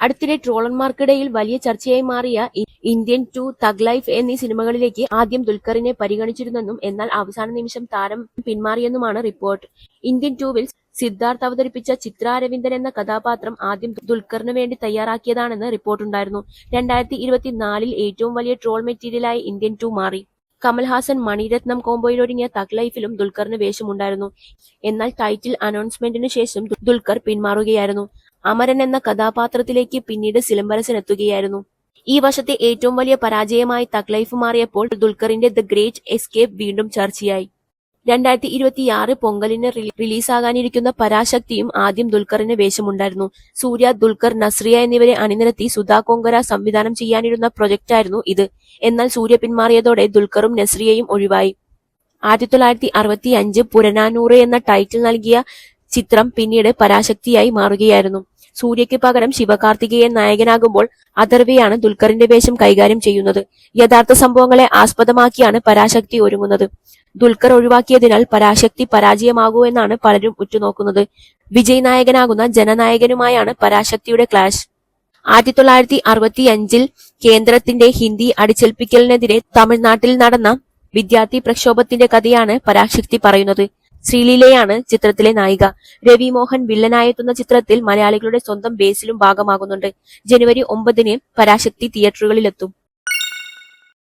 അടുത്തിടെ ട്രോളന്മാർക്കിടയിൽ വലിയ ചർച്ചയായി മാറിയ ഇന്ത്യൻ ടു തഗ് ലൈഫ് എന്നീ സിനിമകളിലേക്ക് ആദ്യം ദുൽഖറിനെ പരിഗണിച്ചിരുന്നെന്നും എന്നാൽ അവസാന നിമിഷം താരം പിന്മാറിയെന്നുമാണ് റിപ്പോർട്ട്. ഇന്ത്യൻ ടൂവിൽ സിദ്ധാർത്ഥ് അവതരിപ്പിച്ച ചിത്ര അരവിന്ദൻ എന്ന കഥാപാത്രം ആദ്യം ദുൽഖറിന് വേണ്ടി തയ്യാറാക്കിയതാണെന്ന് റിപ്പോർട്ടുണ്ടായിരുന്നു. രണ്ടായിരത്തി ഇരുപത്തിനാലിൽ ഏറ്റവും വലിയ ട്രോൾ മെറ്റീരിയലായി ഇന്ത്യൻ ടു മാറി. കമൽഹാസൻ മണിരത്നം കോംബോയിലൊരുങ്ങിയ തഗ് ലൈഫിലും ദുൽഖറിന് വേഷമുണ്ടായിരുന്നു. എന്നാൽ ടൈറ്റിൽ അനൗൺസ്മെന്റിനു ശേഷം ദുൽഖർ പിന്മാറുകയായിരുന്നു. അമരൻ എന്ന കഥാപാത്രത്തിലേക്ക് പിന്നീട് സിലംബരസൻ എത്തുകയായിരുന്നു. ഈ വർഷത്തെ ഏറ്റവും വലിയ പരാജയമായി തക്ലൈഫ് മാറിയപ്പോൾ ദുൽഖറിന്റെ ദ ഗ്രേറ്റ് എസ്കേപ്പ് വീണ്ടും ചർച്ചയായി. രണ്ടായിരത്തി ഇരുപത്തിയാറ് പൊങ്കലിന് റിലീ- റിലീസാകാനിരിക്കുന്ന പരാശക്തിയും ആദ്യം ദുൽഖറിന് വേഷമുണ്ടായിരുന്നു. സൂര്യ ദുൽഖർ നസ്രിയ എന്നിവരെ അണിനിരത്തി സുധാ കൊങ്കര സംവിധാനം ചെയ്യാനിരുന്ന പ്രൊജക്റ്റായിരുന്നു ഇത്. എന്നാൽ സൂര്യ പിന്മാറിയതോടെ ദുൽഖറും നസ്രിയയും ഒഴിവായി. ആയിരത്തി തൊള്ളായിരത്തി അറുപത്തി അഞ്ച് പുരനാനൂറ് എന്ന ടൈറ്റിൽ നൽകിയ ചിത്രം പിന്നീട് പരാശക്തിയായി മാറുകയായിരുന്നു. സൂര്യയ്ക്ക് പകരം ശിവകാർത്തികേയൻ നായകനാകുമ്പോൾ അഥർവയാണ് ദുൽഖറിന്റെ വേഷം കൈകാര്യം ചെയ്യുന്നത്. യഥാർത്ഥ സംഭവങ്ങളെ ആസ്പദമാക്കിയാണ് പരാശക്തി ഒരുങ്ങുന്നത്. ദുൽഖർ ഒഴിവാക്കിയതിനാൽ പരാശക്തി പരാജയമാകൂ എന്നാണ് പലരും ഉറ്റുനോക്കുന്നത്. വിജയ് നായകനാകുന്ന ജനനായകനുമായാണ് പരാശക്തിയുടെ ക്ലാഷ്. ആയിരത്തി തൊള്ളായിരത്തി അറുപത്തി അഞ്ചിൽ കേന്ദ്രത്തിന്റെ ഹിന്ദി അടിച്ചേൽപ്പിക്കലിനെതിരെ തമിഴ്നാട്ടിൽ നടന്ന വിദ്യാർത്ഥി പ്രക്ഷോഭത്തിന്റെ കഥയാണ് പരാശക്തി പറയുന്നത്. ശ്രീലീലയാണ് ചിത്രത്തിലെ നായിക. രവി മോഹൻ വില്ലനായെത്തുന്ന ചിത്രത്തിൽ മലയാളികളുടെ സ്വന്തം ബേസിലും ഭാഗമാകുന്നുണ്ട്. ജനുവരി ഒമ്പതിന് പരാശക്തി തിയേറ്ററുകളിലെത്തും.